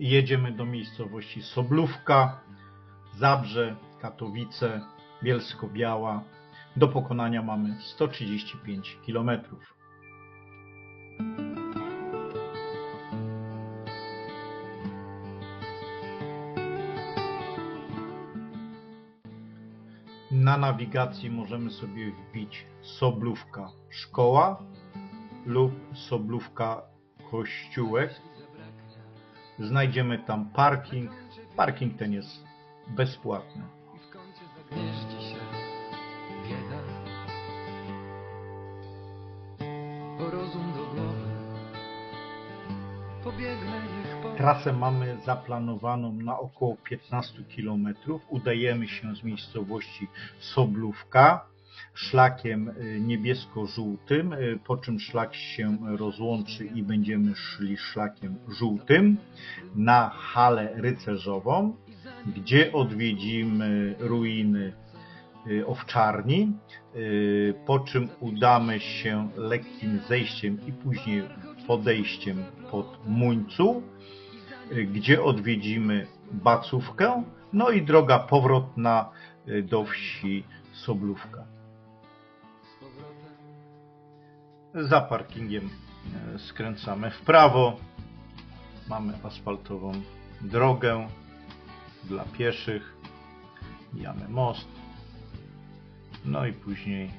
jedziemy do miejscowości Soblówka, Zabrze, Katowice, Bielsko-Biała. Do pokonania mamy 135 km. Na nawigacji możemy sobie wbić Soblówka Szkoła lub Soblówka Kościółek. Znajdziemy tam parking. Parking ten jest bezpłatny. Trasę mamy zaplanowaną na około 15 km. Udajemy się z miejscowości Soblówka szlakiem y, niebiesko-żółtym, y, po czym szlak się rozłączy i będziemy szli szlakiem żółtym na halę rycerzową, gdzie odwiedzimy ruiny y, owczarni, po czym udamy się lekkim zejściem i później podejściem pod Muńcu, gdzie odwiedzimy Bacówkę, no i droga powrotna do wsi Soblówka. Za parkingiem e, skręcamy w prawo. Mamy asfaltową drogę dla pieszych. Mijamy most. No i później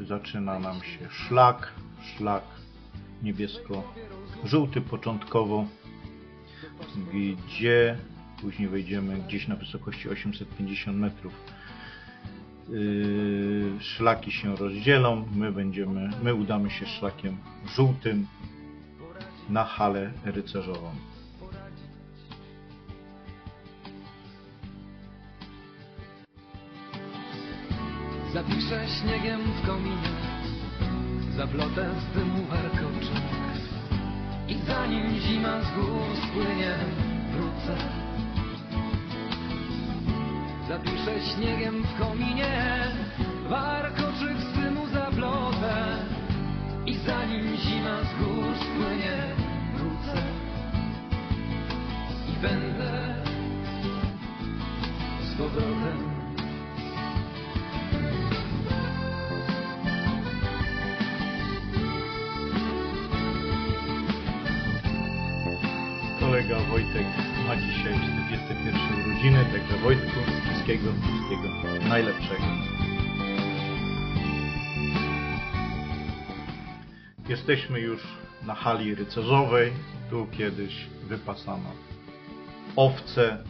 zaczyna nam się szlak. Szlak niebiesko-żółty początkowo, gdzie później wejdziemy gdzieś na wysokości 850 metrów szlaki się rozdzielą, my będziemy, my udamy się szlakiem żółtym na halę rycerzową. Zapiszę śniegiem w kominie Zaplotę z dymu warkoczek I zanim zima z gór spłynie Wrócę Zapiszę śniegiem w kominie Warkoczyk z dymu zaplotę I zanim zima z gór spłynie Wrócę I będę z powrotem. Kolega Wojtek ma dzisiaj 41 urodziny, także Wojtku wszystkiego, wszystkiego najlepszego. Jesteśmy już na hali rycerzowej. Tu kiedyś wypasano owce,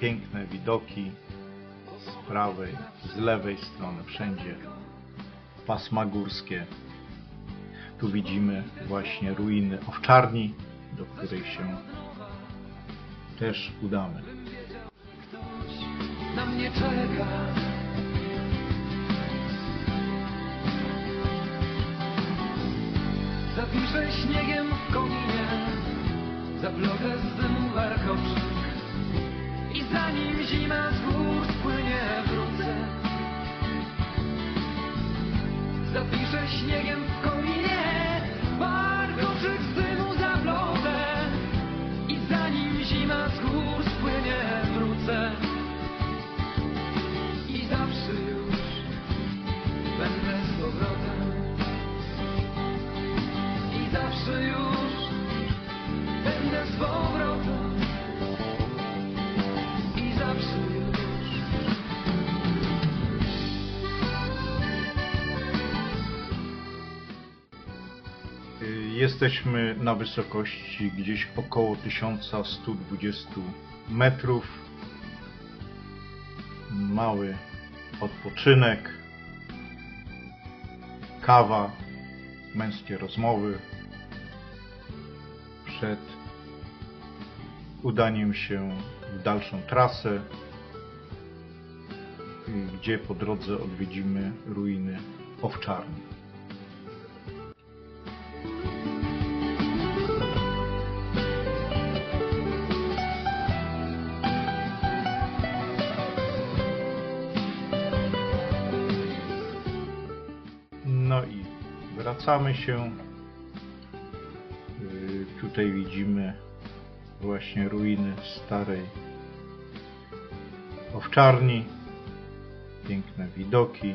piękne widoki z prawej, z lewej strony, wszędzie pasma górskie. Tu widzimy właśnie ruiny owczarni, do której się też udamy. na mnie czeka. Zapiszę śniegiem w kominie, zaplotę z dymu warkoczyk i zanim zima z gór spłynie wrócę. Zapiszę śniegiem Jesteśmy na wysokości gdzieś około 1120 metrów. Mały odpoczynek, kawa, męskie rozmowy przed udaniem się w dalszą trasę, gdzie po drodze odwiedzimy ruiny owczarni. Wracamy się. Yy, Tutaj widzimy właśnie ruiny starej owczarni. Piękne widoki,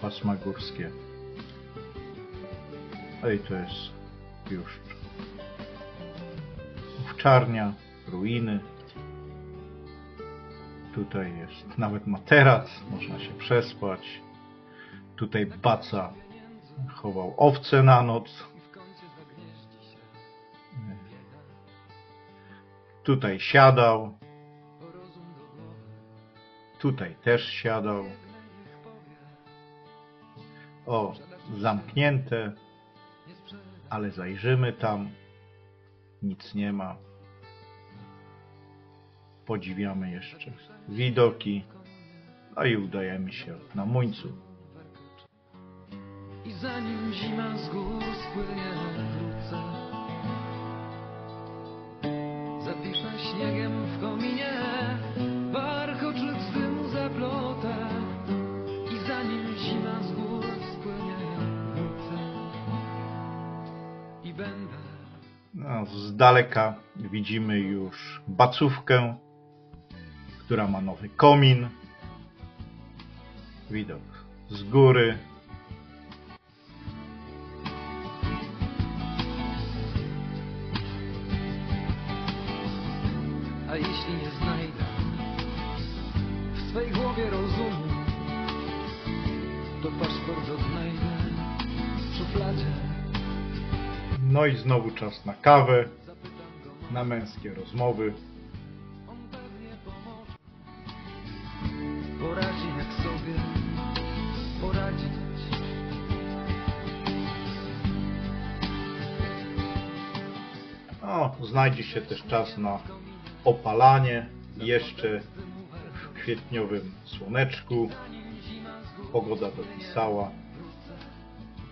pasma górskie. No i to jest już owczarnia, ruiny. Tutaj jest nawet materac, można się przespać. Tutaj baca chował owce na noc. Tutaj siadał. Tutaj też siadał. O, zamknięte, ale zajrzymy tam. Nic nie ma. Podziwiamy jeszcze widoki. No i udajemy się na Muńcu. Zanim zima z gór spłynie wkrótce śniegiem w kominie z dymu zaplotę I zanim zima z gór spłynie wkrótce I będę No, z daleka widzimy już bacówkę, która ma nowy komin. Widok z góry. Swej głowie rozumu, to paszport odnajdę w szufladzie. No i znowu czas na kawę, na męskie rozmowy. On pewnie pomoże. Poradzi jak sobie poradzić. O, znajdzie się też czas na opalanie jeszcze kwietniowym słoneczku. Pogoda dopisała.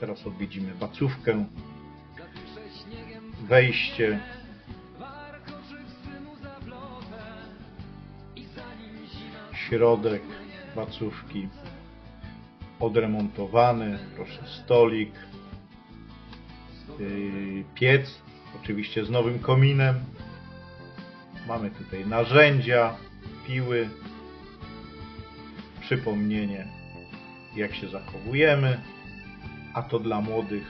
Teraz odwiedzimy bacówkę. Wejście. Środek bacówki. Odremontowany. Proszę, stolik. Yy, piec. Oczywiście z nowym kominem. Mamy tutaj narzędzia, piły, przypomnienie jak się zachowujemy, a to dla młodych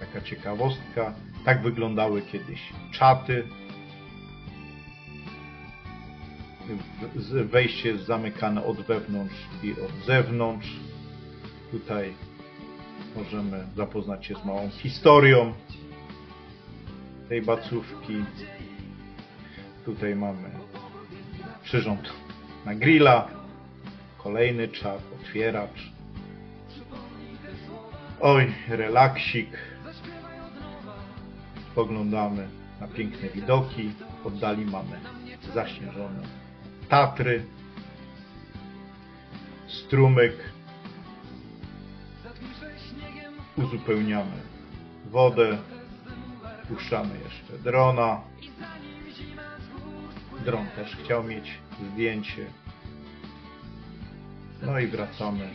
taka ciekawostka. Tak wyglądały kiedyś czaty. Wejście jest zamykane od wewnątrz i od zewnątrz. Tutaj możemy zapoznać się z małą historią tej bacówki. Tutaj mamy przyrząd na grilla, kolejny czat, otwieracz. Oj, relaksik. Spoglądamy na piękne widoki. W oddali mamy zaśnieżone Tatry, strumyk. Uzupełniamy wodę. Puszczamy jeszcze drona. Dron też chciał mieć zdjęcie. No i wracamy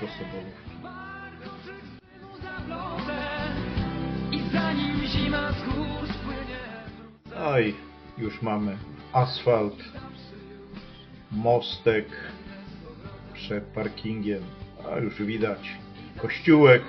do Sobolówki. No już mamy asfalt, mostek przed parkingiem, a już widać kościółek.